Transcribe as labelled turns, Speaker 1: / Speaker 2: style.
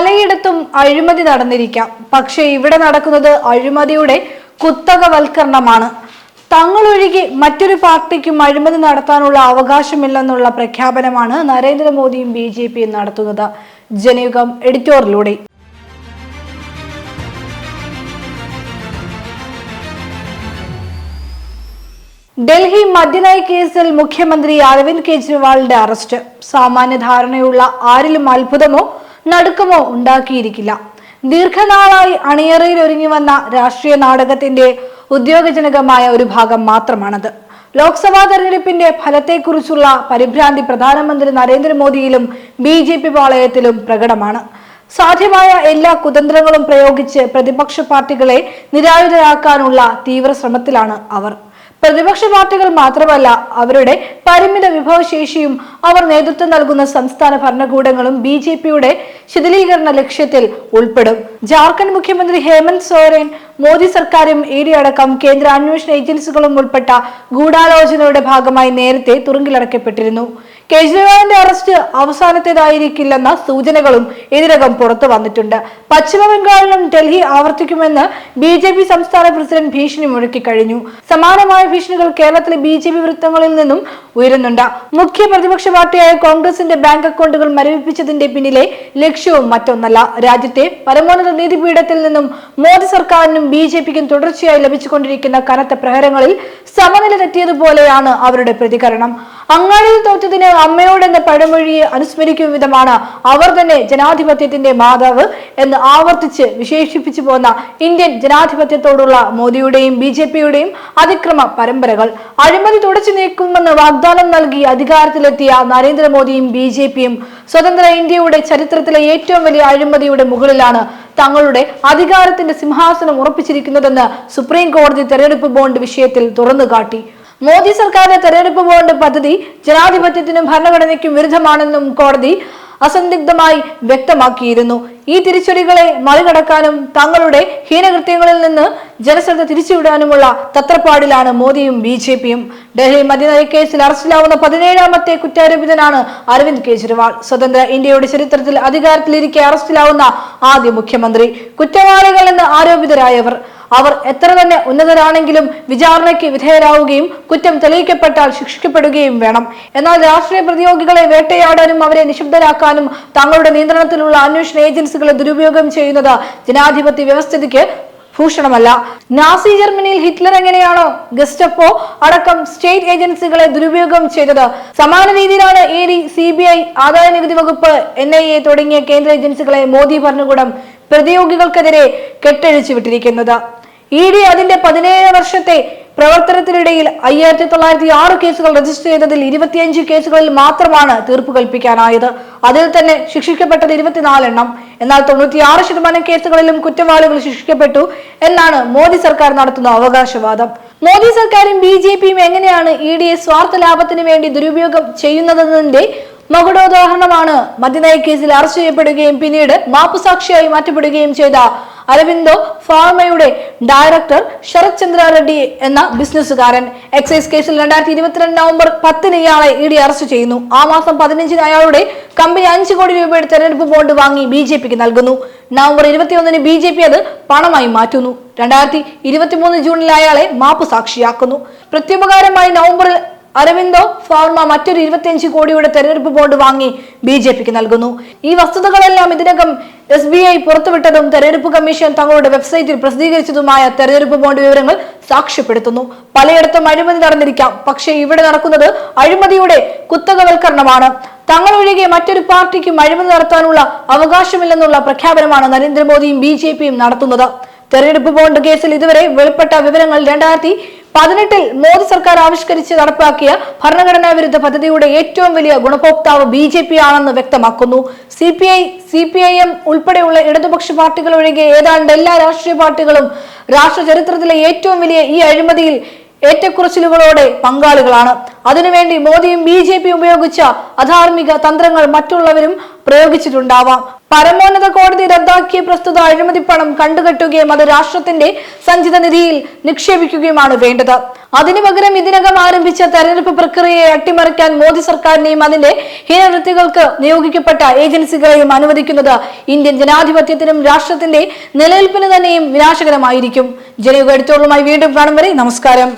Speaker 1: പലയിടത്തും അഴിമതി നടന്നിരിക്കാം. പക്ഷേ ഇവിടെ നടക്കുന്നത് അഴിമതിയുടെ കുത്തകവൽക്കരണമാണ്. തങ്ങളൊഴികെ മറ്റൊരു പാർട്ടിക്കും അഴിമതി നടത്താനുള്ള അവകാശമില്ലെന്നുള്ള പ്രഖ്യാപനമാണ് നരേന്ദ്രമോദിയും ബി ജെ പിയും നടത്തുന്നത്. ജനയുഗം എഡിറ്റോറിലൂടെ ഡൽഹി മദ്യനയ കേസിൽ മുഖ്യമന്ത്രി അരവിന്ദ് കെജ്രിവാളിന്റെ അറസ്റ്റ്. സാമാന്യ ധാരണയുള്ള ആരിലും അത്ഭുതമോ നടുക്കമോ ഉണ്ടാക്കിയിരിക്കില്ല. ദീർഘനാളായി അണിയറയിൽ ഒരുങ്ങി വന്ന രാഷ്ട്രീയ നാടകത്തിന്റെ ഉദ്യോഗജനകമായ ഒരു ഭാഗം മാത്രമാണത്. ലോക്സഭാ തെരഞ്ഞെടുപ്പിന്റെ ഫലത്തെക്കുറിച്ചുള്ള പരിഭ്രാന്തി പ്രധാനമന്ത്രി നരേന്ദ്രമോദിയിലും ബി ജെ പി പാളയത്തിലും പ്രകടമാണ്. സാധ്യമായ എല്ലാ കുതന്ത്രങ്ങളും പ്രയോഗിച്ച് പ്രതിപക്ഷ പാർട്ടികളെ നിരായുധരാക്കാനുള്ള തീവ്ര ശ്രമത്തിലാണ് അവർ. പ്രതിപക്ഷ പാർട്ടികൾ മാത്രമല്ല അവരുടെ പരിമിത വിഭവശേഷിയും അവർ നേതൃത്വം നൽകുന്ന സംസ്ഥാന ഭരണകൂടങ്ങളും ബി ജെ പിയുടെ ശിഥിലീകരണ ലക്ഷ്യത്തിൽ ഉൾപ്പെടും. ജാർഖണ്ഡ് മുഖ്യമന്ത്രി ഹേമന്ത് സോറൻ മോദി സർക്കാരും ഇ ഡി അടക്കം കേന്ദ്ര അന്വേഷണ ഏജൻസികളും ഉൾപ്പെട്ട ഗൂഢാലോചനയുടെ ഭാഗമായി നേരത്തെ തുറുങ്കിലടക്കപ്പെട്ടിരുന്നു കേജ്രിവാളിന്റെ അറസ്റ്റ് അവസാനത്തേതായിരിക്കില്ലെന്ന സൂചനകളും ഇതിനകം പുറത്തു വന്നിട്ടുണ്ട്. പശ്ചിമബംഗാളിലും ഡൽഹി ആവർത്തിക്കുമെന്ന് ബി ജെ പി സംസ്ഥാന പ്രസിഡന്റ് ഭീഷണി മുഴക്കി കഴിഞ്ഞു. സമാനമായ ഭീഷണികൾ കേരളത്തിലെ ബി ജെ പി വൃത്തങ്ങളിൽ നിന്നും ഉയരുന്നുണ്ട്. മുഖ്യ പ്രതിപക്ഷ പാർട്ടിയായ കോൺഗ്രസിന്റെ ബാങ്ക് അക്കൗണ്ടുകൾ മരവിപ്പിച്ചതിന്റെ പിന്നിലെ ലക്ഷ്യവും മറ്റൊന്നല്ല. രാജ്യത്തെ പരമോന്നത നീതിപീഠത്തിൽ നിന്നും മോദി സർക്കാരിനും ബി ജെ പിക്കും തുടർച്ചയായി ലഭിച്ചുകൊണ്ടിരിക്കുന്ന കനത്ത പ്രഹരങ്ങളിൽ സമനില തെറ്റിയതുപോലെയാണ് അവരുടെ പ്രതികരണം. അങ്ങാടിയിൽ തോറ്റതിന് അമ്മയോടെന്ന പഴമൊഴിയെ അനുസ്മരിക്കും വിധമാണ് അവർ തന്നെ ജനാധിപത്യത്തിന്റെ മാതാവ് എന്ന് ആവർത്തിച്ച് വിശേഷിപ്പിച്ചു പോന്ന ഇന്ത്യൻ ജനാധിപത്യത്തോടുള്ള മോദിയുടെയും ബി ജെ പിയുടെയും അതിക്രമ പരമ്പരകൾ. അഴിമതി തുടച്ചു നീക്കുമെന്ന് വാഗ്ദാനം നൽകി അധികാരത്തിലെത്തിയ നരേന്ദ്രമോദിയും ബി ജെ പിയും സ്വതന്ത്ര ഇന്ത്യയുടെ ചരിത്രത്തിലെ ഏറ്റവും വലിയ അഴിമതിയുടെ മുകളിലാണ് തങ്ങളുടെ അധികാരത്തിന്റെ സിംഹാസനം ഉറപ്പിച്ചിരിക്കുന്നതെന്ന് സുപ്രീം കോടതി തെരഞ്ഞെടുപ്പ് ബോണ്ട് വിഷയത്തിൽ തുറന്നുകാട്ടി. മോദി സർക്കാരിന്റെ തെരഞ്ഞെടുപ്പ് ബോണ്ട് പദ്ധതി ജനാധിപത്യത്തിനും ഭരണഘടനയ്ക്കും വിരുദ്ധമാണെന്നും കോടതി അസന്ദിഗ്ധമായി വ്യക്തമാക്കിയിരുന്നു. ഈ തിരിച്ചടികളെ മറികടക്കാനും തങ്ങളുടെ ഹീനകൃത്യങ്ങളിൽ നിന്ന് ജനശ്രദ്ധ തിരിച്ചുവിടാനുമുള്ള തത്രപ്പാടിലാണ് മോദിയും ബി ജെ പിയും. ഡൽഹി മദ്യനയ കേസിൽ അറസ്റ്റിലാവുന്ന പതിനേഴാമത്തെ കുറ്റാരോപിതനാണ് അരവിന്ദ് കെജ്രിവാൾ. സ്വതന്ത്ര ഇന്ത്യയുടെ ചരിത്രത്തിൽ അധികാരത്തിലിരിക്കെ അറസ്റ്റിലാവുന്ന ആദ്യ മുഖ്യമന്ത്രി കുറ്റവാളികൾ എന്ന് ആരോപിതരായവർ. അവർ എത്ര തന്നെ ഉന്നതരാണെങ്കിലും വിചാരണയ്ക്ക് വിധേയരാവുകയും കുറ്റം തെളിയിക്കപ്പെട്ടാൽ ശിക്ഷിക്കപ്പെടുകയും വേണം. എന്നാൽ രാഷ്ട്രീയ പ്രതിയോഗികളെ വേട്ടയാടാനും അവരെ നിശബ്ദരാക്കാനും തങ്ങളുടെ നിയന്ത്രണത്തിലുള്ള അന്വേഷണ ഏജൻസികളെ ദുരുപയോഗം ചെയ്യുന്നത് ജനാധിപത്യ വ്യവസ്ഥിതിക്ക് ഭൂഷണമല്ല. നാസി ജർമ്മനിയിൽ ഹിറ്റ്ലർ എങ്ങനെയാണോ ഗസ്റ്റപ്പോ അടക്കം സ്റ്റേറ്റ് ഏജൻസികളെ ദുരുപയോഗം ചെയ്തത്? സമാന രീതിയിലാണ് E D C B I ആദായ നികുതി വകുപ്പ് എൻ ഐ എ തുടങ്ങിയ കേന്ദ്ര ഏജൻസികളെ മോദി ഭരണകൂടം പ്രതിയോഗികൾക്കെതിരെ കെട്ടഴിച്ചു വിട്ടിരിക്കുന്നത്. ഇ ഡി അതിന്റെ പതിനേഴ് വർഷത്തെ പ്രവർത്തനത്തിനിടയിൽ അയ്യായിരത്തി തൊള്ളായിരത്തി ആറ് കേസുകൾ രജിസ്റ്റർ ചെയ്തതിൽ ഇരുപത്തിയഞ്ച് കേസുകളിൽ മാത്രമാണ് തീർപ്പ് കൽപ്പിക്കാനായത്. അതിൽ തന്നെ ശിക്ഷിക്കപ്പെട്ടത് ഇരുപത്തിനാലെണ്ണം എന്നാൽ തൊണ്ണൂറ്റിയാറ് ശതമാനം കേസുകളിലും കുറ്റവാളികൾ ശിക്ഷിക്കപ്പെട്ടു എന്നാണ് മോദി സർക്കാർ നടത്തുന്ന അവകാശവാദം. മോദി സർക്കാരും ബി ജെ പിയും എങ്ങനെയാണ് ഇ ഡി എ സ്വാർത്ഥ ലാഭത്തിന് വേണ്ടി ദുരുപയോഗം ചെയ്യുന്നതെന്നതിന്റെ മകുടോദാഹരണമാണ്. മദ്യനയ കേസിൽ അറസ്റ്റ് ചെയ്യപ്പെടുകയും പിന്നീട് മാപ്പുസാക്ഷിയായി മാറ്റപ്പെടുകയും ചെയ്ത അരവിന്ദോ ഫാർമയുടെ ഡയറക്ടർ ശരത് ചന്ദ്ര റെഡ്ഡി എന്ന ബിസിനസ്സുകാരൻ. എക്സൈസ് കേസിൽ രണ്ടായിരത്തി ഇരുപത്തിരണ്ട് നവംബർ പത്തിന് ഇയാളെ ഇ ഡി അറസ്റ്റ് ചെയ്യുന്നു. ആ മാസം പതിനഞ്ചിന് അയാളുടെ കമ്പനി അഞ്ച് കോടി രൂപയുടെ തെരഞ്ഞെടുപ്പ് ബോണ്ട് വാങ്ങി ബി ജെ പിക്ക് നൽകുന്നു. നവംബർ ഇരുപത്തിയൊന്നിന് ബി ജെ പി അത് പണമായി മാറ്റുന്നു. രണ്ടായിരത്തി ഇരുപത്തിമൂന്ന് ജൂണിൽ അയാളെ മാപ്പ് സാക്ഷിയാക്കുന്നു പ്രത്യുപകാരമായി നവംബറിൽ അരവിന്ദോ ഫാർമ മറ്റൊരു ഇരുപത്തിയഞ്ച് കോടിയുടെ തെരഞ്ഞെടുപ്പ് ബോർഡ് വാങ്ങി ബി ജെ പിക്ക് നൽകുന്നു. ഈ വസ്തുതകളെല്ലാം ഇതിനകം എസ് ബി ഐ പുറത്തുവിട്ടതും തെരഞ്ഞെടുപ്പ് കമ്മീഷൻ തങ്ങളുടെ വെബ്സൈറ്റിൽ പ്രസിദ്ധീകരിച്ചതുമായ തെരഞ്ഞെടുപ്പ് ബോണ്ട് വിവരങ്ങൾ സാക്ഷ്യപ്പെടുത്തുന്നു. പലയിടത്തും അഴിമതി നടന്നിരിക്കാം. പക്ഷേ ഇവിടെ നടക്കുന്നത് അഴിമതിയുടെ കുത്തകവൽക്കരണമാണ്. തങ്ങൾ ഒഴികെ മറ്റൊരു പാർട്ടിക്കും അഴിമതി നടത്താനുള്ള അവകാശമില്ലെന്നുള്ള പ്രഖ്യാപനമാണ് നരേന്ദ്രമോദിയും ബി ജെ പിയും നടത്തുന്നത്. തെരഞ്ഞെടുപ്പ് ബോണ്ട് കേസിൽ ഇതുവരെ വെളിപ്പെട്ട വിവരങ്ങൾ രണ്ടായിരത്തി പതിനെട്ടിൽ മോദി സർക്കാർ ആവിഷ്കരിച്ച് നടപ്പാക്കിയ ഭരണഘടനാ വിരുദ്ധ പദ്ധതിയുടെ ഏറ്റവും വലിയ ഗുണഭോക്താവ് ബി ജെ പി ആണെന്ന് വ്യക്തമാക്കുന്നു. C P I C P I M ഉൾപ്പെടെയുള്ള ഇടതുപക്ഷ പാർട്ടികൾ ഒഴികെ ഏതാണ്ട് എല്ലാ രാഷ്ട്രീയ പാർട്ടികളും രാഷ്ട്ര ചരിത്രത്തിലെ ഏറ്റവും വലിയ ഈ അഴിമതിയിൽ ഏറ്റക്കുറച്ചിലുകളോടെ പങ്കാളികളാണ്. അതിനുവേണ്ടി മോദിയും ബി ജെ പി ഉപയോഗിച്ച അധാർമിക തന്ത്രങ്ങൾ മറ്റുള്ളവരും പ്രയോഗിച്ചിട്ടുണ്ടാവാം. പരമോന്നത കോടതി റദ്ദാക്കിയ പ്രസ്തുത അഴിമതി പണം കണ്ടുകെട്ടുകയും അത് രാഷ്ട്രത്തിന്റെ സഞ്ചിത നിധിയിൽ നിക്ഷേപിക്കുകയുമാണ് വേണ്ടത്. അതിനു പകരം ഇതിനകം ആരംഭിച്ച തെരഞ്ഞെടുപ്പ് പ്രക്രിയയെ അട്ടിമറിക്കാൻ മോദി സർക്കാരിനെയും അതിന്റെ ഹീനവൃത്തികൾക്ക് നിയോഗിക്കപ്പെട്ട ഏജൻസികളെയും അനുവദിക്കുന്നത് ഇന്ത്യൻ ജനാധിപത്യത്തിനും രാഷ്ട്രത്തിന്റെ നിലനിൽപ്പിന് തന്നെയും വിനാശകരമായിരിക്കും. ജനയുഗ എടുത്തോളുമായി വീണ്ടും കാണും വരെ നമസ്കാരം.